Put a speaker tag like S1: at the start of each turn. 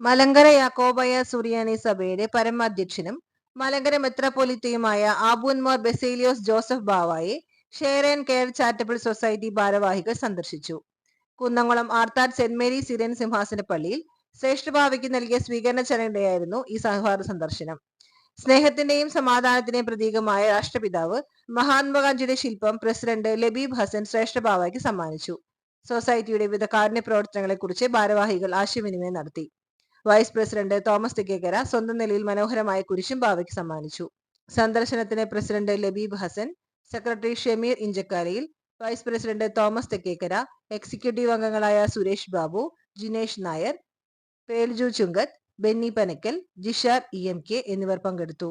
S1: മലങ്കര യാക്കോബായ സുറിയാനി സഭയുടെ പരമാധ്യക്ഷനും മലങ്കര മെത്രാപ്പൊലിത്തയുമായ ആബുൻമോർ ബെസേലിയോസ് ജോസഫ് ബാവായെ share and care charitable society ഭാരവാഹികൾ സന്ദർശിച്ചു. കുന്നംകുളം ആർത്താഡ് സെന്റ് മേരി സിറിയൻ സിംഹാസന പള്ളിയിൽ ശ്രേഷ്ഠഭാവയ്ക്ക് നൽകിയ സ്വീകരണ ചടങ്ങിടെയായിരുന്നു ഈ സൗഹാർദ്ദ സന്ദർശനം. സ്നേഹത്തിന്റെയും സമാധാനത്തിന്റെയും പ്രതീകമായ രാഷ്ട്രപിതാവ് മഹാത്മാഗാന്ധിയുടെ ശില്പം പ്രസിഡന്റ് ലബീബ് ഹസൻ ശ്രേഷ്ഠഭാവയ്ക്ക് സമ്മാനിച്ചു. സൊസൈറ്റിയുടെ വിവിധ കാരുണ്യ പ്രവർത്തനങ്ങളെക്കുറിച്ച് ഭാരവാഹികൾ ആശയവിനിമയം നടത്തി. വൈസ് പ്രസിഡന്റ് തോമസ് ടിക്കേക്കര സ്വന്തം നിലയിൽ മനോഹരമായ കുരിശും ബാവയ്ക്ക് സമ്മാനിച്ചു. സന്ദർശനത്തിന് president Labeeb Hasan secretary Shameer ഇഞ്ചക്കാരയിൽ vice president Thomas Thekkekkara executive അംഗങ്ങളായ Suresh Babu Jinesh Nair Pelju Chunkath Benny Panakkal Jishar E M K എന്നിവർ പങ്കെടുത്തു.